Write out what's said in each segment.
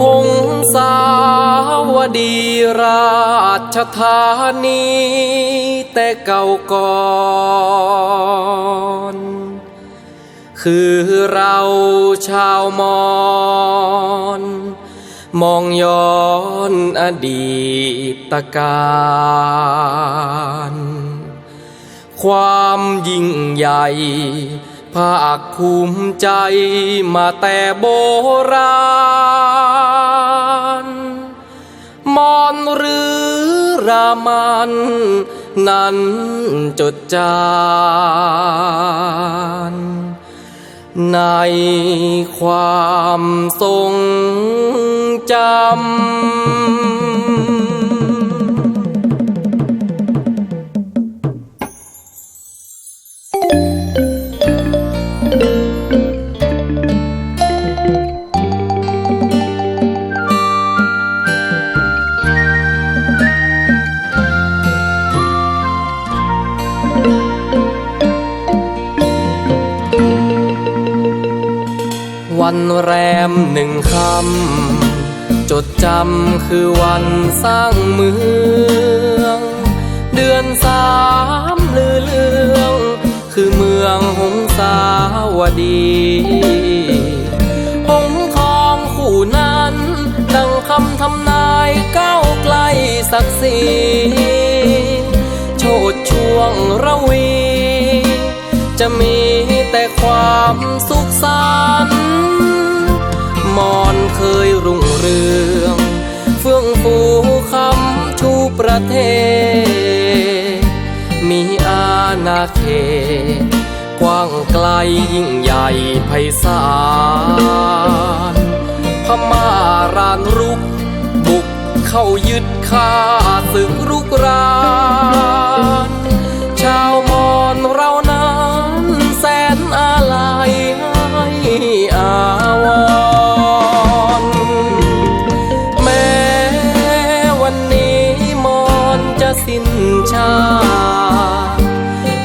หงสาวดีราชธานีแต่เก่าก่อนคือเราชาวมอน มองย้อนอดีตการ ความยิ่งใหญ่ ภาคภูมิใจมาแต่โบราณ มอนหรือรามันนั้นจดจานในความทรงจำ วันแรมหนึ่งคำ จดจำคือวันสร้างเมือง เดือนสามลือเลือง คือเมืองหงสาวดี หงทองคู่นั้น ดังคำทำนายก้าวไกลศักดิ์ศรีโชดช่วงระวี จะมี ความสุขสันมอนเคยรุ่งเรือง เฟื่องฟูคำชูประเทศ มีอาณาเขตกว้างไกลยิ่งใหญ่ไพศาลพม่ารานรุก บุกเข้ายึดค่าศึกรุกราน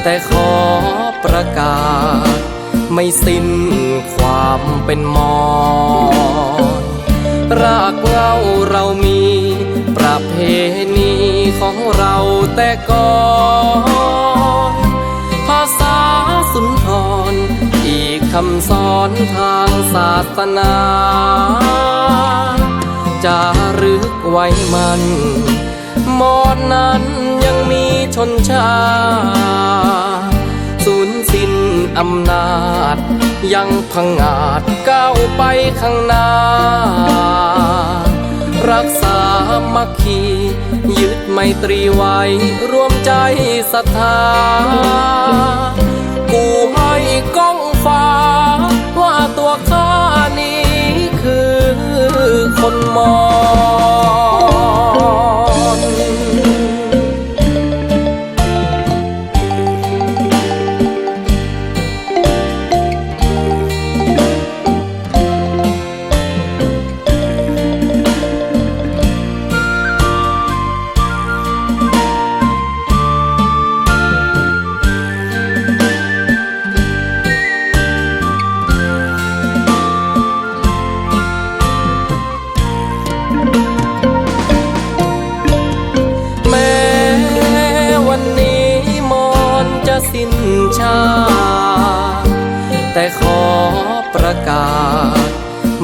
แต่ขอประกาศ ไม่สิ้นความเป็นมอนรากเง้าเรามี ประเพณีของเราแต่ก่อนภาษาสุนทร อีกคำสอนทางศาสนาจะรึกไว้มัน มอนนั้นยังมีชนชาติ อำนาจ ยังพังอาจก้าวไปข้างหน้า รักษามัคคียึดไมตรีไว้รวมใจศรัทธา กูให้ก้องฟ้า ว่าตัวข้านี้คือคนมอน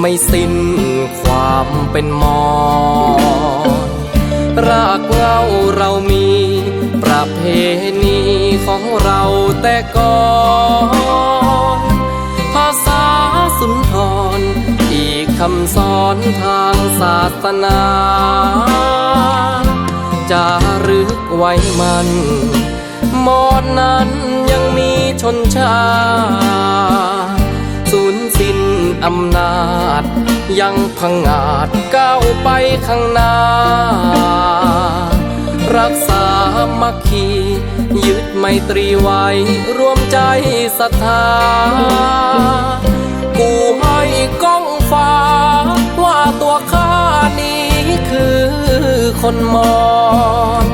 ไม่สิ้นความเป็นมอนรากเหง้าเรามี ประเพณีของเราแต่ก่อนภาษาสุนทร อีกคำสอนทางศาสนาจะรึกไว้มัน มอนนั้นยังมีชนชาติ อำนาจ ยังพังอาจก้าวไปข้างหน้า รักษามัคคียึดไมตรีไว้รวมใจศรัทธากูให้ก้องฟ้า ว่าตัวข้านี้คือคนมอน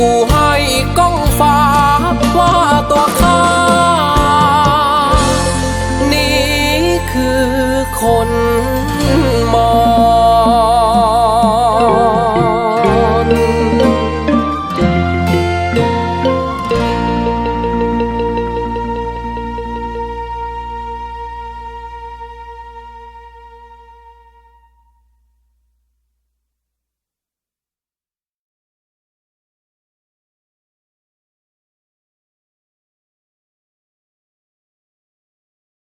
กูให้ก้องฟ้า ว่าตัวข้า